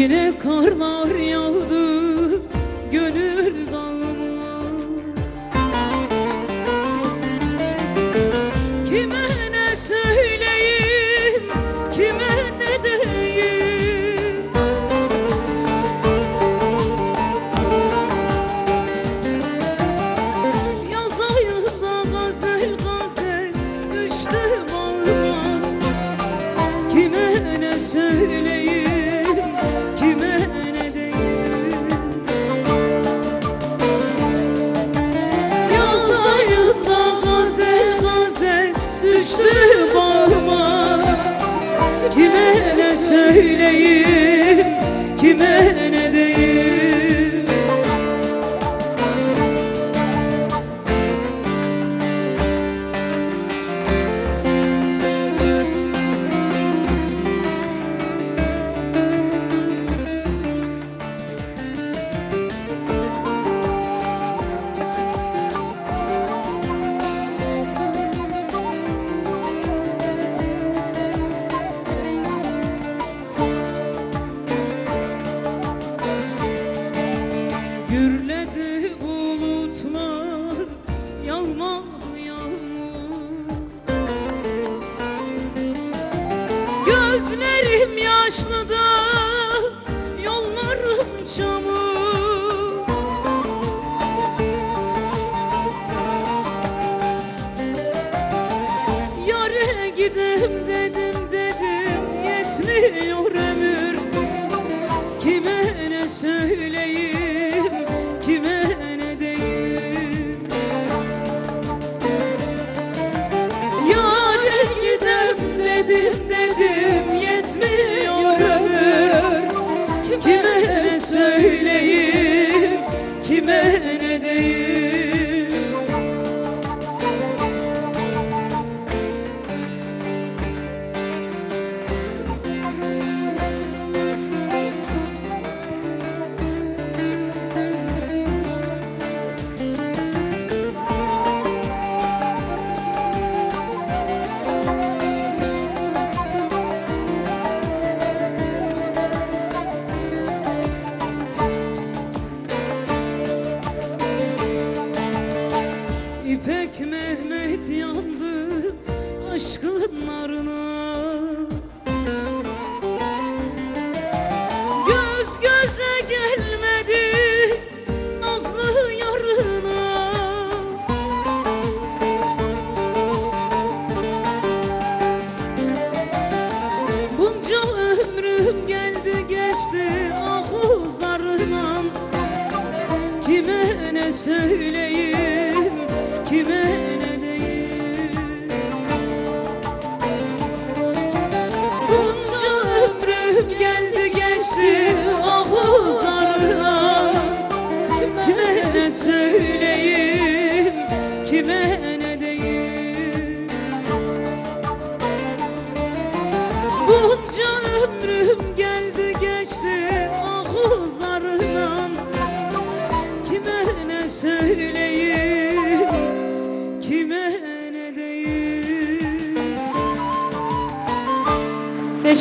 Yine karlar yağıyor söyleyeyim yaşlı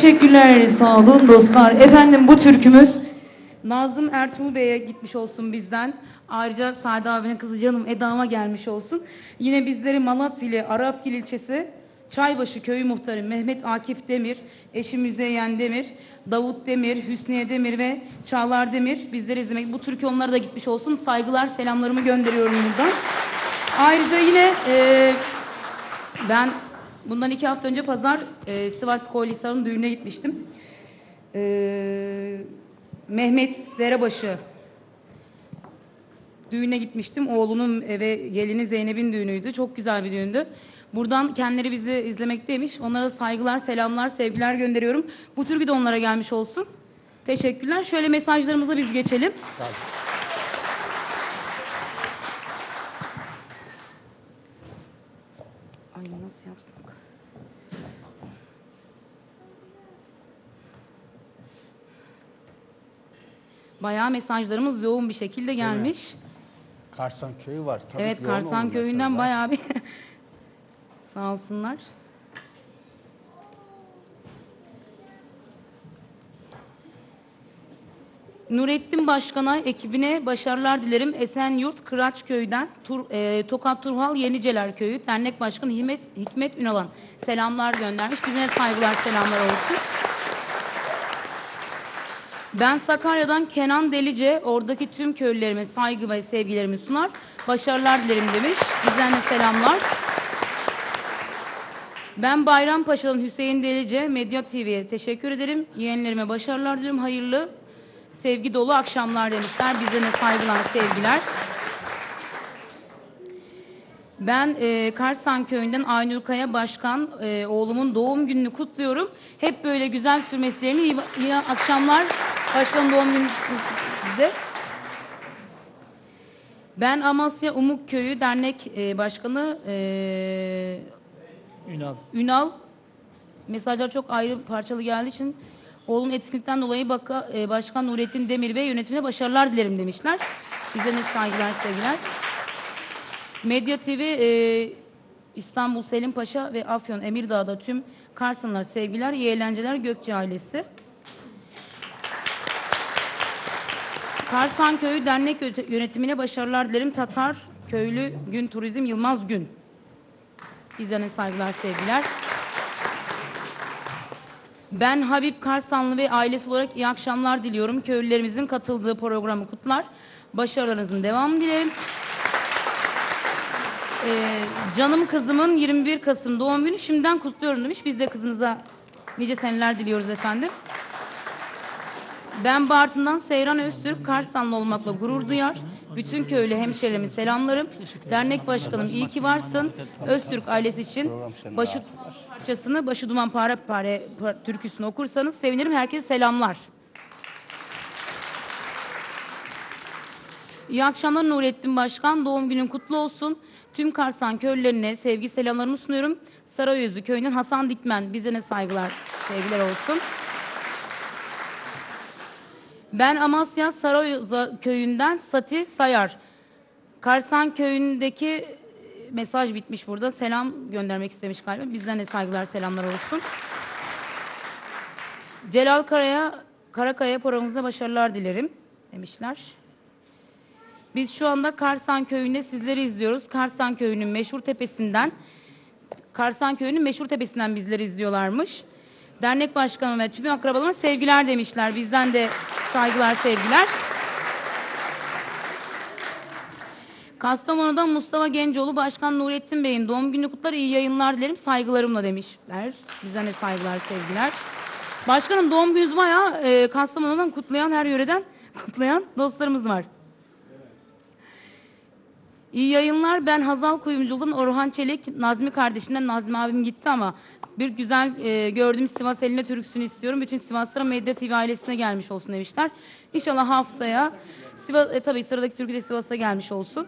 Teşekkürler sağ olun dostlar. Efendim bu türkümüz Nazım Ertuğrul Bey'e gitmiş olsun bizden. Ayrıca Sade abinin kızı canım Eda'ma gelmiş olsun. Yine bizleri Malatya'lı Arapgil ilçesi Çaybaşı köyü muhtarı Mehmet Akif Demir, eşi Müzeyyen Demir, Davut Demir, Hüsniye Demir ve Çağlar Demir bizleri izlemek. Bu türkü onlara da gitmiş olsun. Saygılar, selamlarımı gönderiyorum buradan. Ayrıca yine eee ben bundan iki hafta önce pazar e, Sivas Koğlisar'ın düğününe gitmiştim. E, Mehmet Derebaşı düğüne gitmiştim. Oğlunun ve gelini Zeynep'in düğünüydü. Çok güzel bir düğündü. Buradan kendileri bizi izlemekteymiş. Onlara saygılar, selamlar, sevgiler gönderiyorum. Bu türkü de onlara gelmiş olsun. Teşekkürler. Şöyle mesajlarımıza biz geçelim. Ay nasıl yapsak? Bayağı mesajlarımız yoğun bir şekilde gelmiş. Karsan köyü var. Tabii Evet yoğun Karsan köyünden mesajlar. bayağı bir sağ olsunlar. Nurettin Başkan'a, ekibine başarılar dilerim. Esenyurt, Kıraçköy'den, Tur, e, Tokat Turhal Yeniceler Köyü, Dernek Başkanı Hikmet, Hikmet Ünalan selamlar göndermiş. Bizine saygılar, selamlar olsun. Ben Sakarya'dan Kenan Delice, oradaki tüm köylülerime saygı ve sevgilerimi sunar. Başarılar dilerim demiş. Bizden de selamlar. Ben Bayrampaşa'dan Hüseyin Delice, Medya TV'ye teşekkür ederim. Yeğenlerime başarılar diliyorum. Hayırlı, sevgi dolu akşamlar demişler. Bizden de saygılar, sevgiler. Ben e, Karsan Köyü'nden Aynur Kaya Başkan e, oğlumun doğum gününü kutluyorum. Hep böyle güzel sürmeslerini iyi, iyi akşamlar. Başkanın doğum günü size. Ben Amasya Umuk Köyü Dernek e, Başkanı e, Ünal. Ünal mesajlar çok ayrı parçalı geldiği için oğlum etkinlikten dolayı baka, e, Başkan Nurettin Demir ve yönetimine başarılar dilerim demişler. Bize ne saygılar sevgiler. Medya TV e, İstanbul Selim Paşa ve Afyon Emirdağ'da tüm Karsınlar sevgiler, iyi eğlenceler Gökçe ailesi. Karsan Köyü Dernek Yö- Yönetimine başarılar dilerim. Tatar Köylü Gün Turizm Yılmaz Gün. Bizlerine saygılar, sevgiler. Ben Habib Karsanlı ve ailesi olarak iyi akşamlar diliyorum. Köylülerimizin katıldığı programı kutlar. Başarılarınızın devamını dilerim. Ee, canım kızımın 21 Kasım doğum günü şimdiden kutluyorum demiş. Biz de kızınıza nice seneler diliyoruz efendim. Ben Bartın'dan Seyran Öztürk, Karsanlı olmakla gurur duyar. Bütün köylü hemşehrilerimi selamlarım. Dernek başkanım iyi ki varsın. Öztürk ailesi için başı parçasını Başı Duman Pare Pare par- türküsünü okursanız sevinirim. Herkese selamlar. İyi akşamlar Nurettin Başkan. Doğum günün kutlu olsun. Tüm Karsan köylülerine sevgi selamlarımı sunuyorum. Sarayözü köyünden Hasan Dikmen. Bize ne saygılar, sevgiler olsun. Ben Amasya Sarayoza köyünden Sati Sayar. Karsan köyündeki e, mesaj bitmiş burada. Selam göndermek istemiş galiba. Bizden de saygılar, selamlar olsun. Celal Kara'ya, Karakaya programımıza başarılar dilerim demişler. Biz şu anda Karsan Köyü'nde sizleri izliyoruz. Karsan Köyü'nün meşhur tepesinden, Karsan Köyü'nün meşhur tepesinden bizleri izliyorlarmış. Dernek başkanı ve tüm akrabalarıma sevgiler demişler. Bizden de saygılar, sevgiler. Kastamonu'dan Mustafa Gencoğlu Başkan Nurettin Bey'in doğum günü kutlar iyi yayınlar dilerim saygılarımla demişler. Bizden de saygılar sevgiler. Başkanım doğum gününüzü bayağı e, Kastamonu'dan kutlayan her yöreden kutlayan dostlarımız var. İyi yayınlar. Ben Hazal Kuyumculu'dan Orhan Çelik, Nazmi kardeşinden Nazmi abim gitti ama bir güzel e, gördüğüm Sivas eline türküsünü istiyorum. Bütün Sivaslara Medya TV ailesine gelmiş olsun demişler. İnşallah haftaya Sivas, e, tabii sıradaki türkü de Sivas'a gelmiş olsun.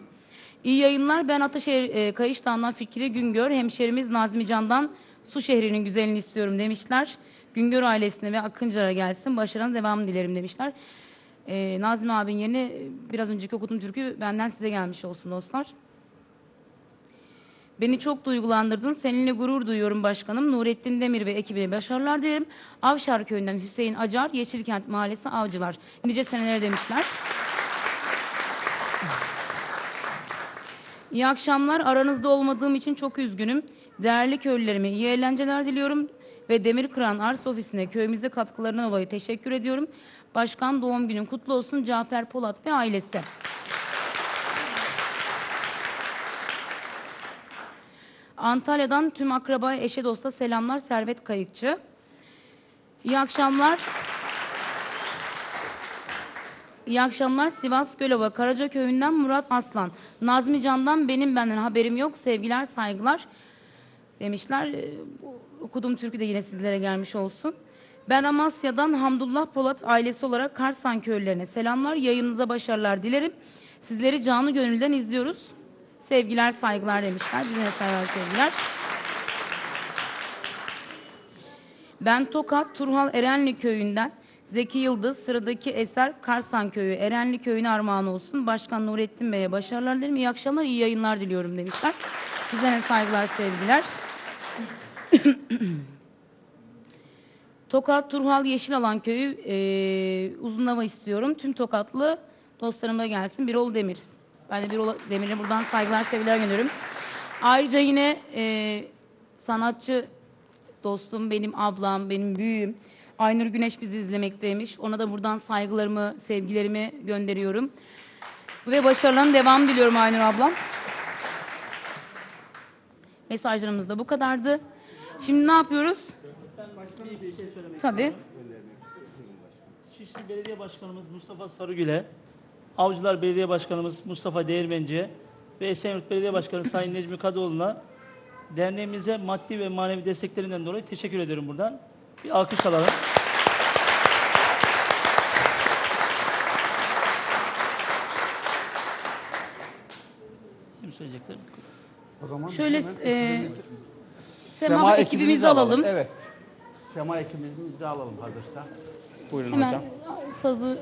İyi yayınlar. Ben Ataşehir e, Kayıştağ'dan Fikri Güngör, hemşerimiz Nazmi Can'dan Su şehrinin güzelini istiyorum demişler. Güngör ailesine ve Akıncar'a gelsin. Başarının devamını dilerim demişler. Ee, Nazmi abin yerine e, biraz önceki okuduğum türkü benden size gelmiş olsun dostlar. Beni çok duygulandırdın. Seninle gurur duyuyorum başkanım. Nurettin Demir ve ekibine başarılar dilerim. Avşar köyünden Hüseyin Acar, Yeşilkent Mahallesi Avcılar. Nice seneler demişler. İyi akşamlar. Aranızda olmadığım için çok üzgünüm. Değerli köylülerime iyi eğlenceler diliyorum ve Demir Kıran Arsa Ofisi'ne köyümüze katkılarından dolayı teşekkür ediyorum. Başkan doğum günün kutlu olsun Cafer Polat ve ailesi. Antalya'dan tüm akraba, eşe dosta selamlar Servet Kayıkçı. İyi akşamlar. İyi akşamlar Sivas Gölova Karaca Köyü'nden Murat Aslan. Nazmi Can'dan benim benden haberim yok. Sevgiler, saygılar demişler. Ee, Okuduğum türkü de yine sizlere gelmiş olsun. Ben Amasya'dan Hamdullah Polat ailesi olarak Karsan köylülerine selamlar. Yayınınıza başarılar dilerim. Sizleri canı gönülden izliyoruz. Sevgiler, saygılar demişler. Bize saygılar, sevgiler. Ben Tokat Turhal Erenli köyünden Zeki Yıldız sıradaki eser Karsan köyü Erenli köyüne armağan olsun. Başkan Nurettin Bey'e başarılar dilerim. İyi akşamlar, iyi yayınlar diliyorum demişler. Bize de saygılar, sevgiler. Tokat Turhal Yeşilalan köyü e, uzunlama istiyorum. Tüm Tokatlı dostlarıma gelsin. Birol Demir. Ben de Birol Demir'e buradan saygılar, sevgiler gönderiyorum. Ayrıca yine e, sanatçı dostum, benim ablam, benim büyüğüm. Aynur Güneş bizi izlemekteymiş. Ona da buradan saygılarımı, sevgilerimi gönderiyorum. Ve başarılarının devamı diliyorum Aynur ablam. Mesajlarımız da bu kadardı. Şimdi ne yapıyoruz? Tabii. Şişli Belediye Başkanımız Mustafa Sarıgül'e, Avcılar Belediye Başkanımız Mustafa Değirmenci'ye ve Esenyurt Belediye Başkanı Sayın Necmi Kadıoğlu'na derneğimize maddi ve manevi desteklerinden dolayı teşekkür ediyorum buradan. Bir alkış alalım. Kim söyleyecekler? O zaman Şöyle hemen e, ekibimizi- Sema ekibimizi alalım. Evet. Sema ekibimizi alalım hazırsa. Buyurun Hemen hocam. sazı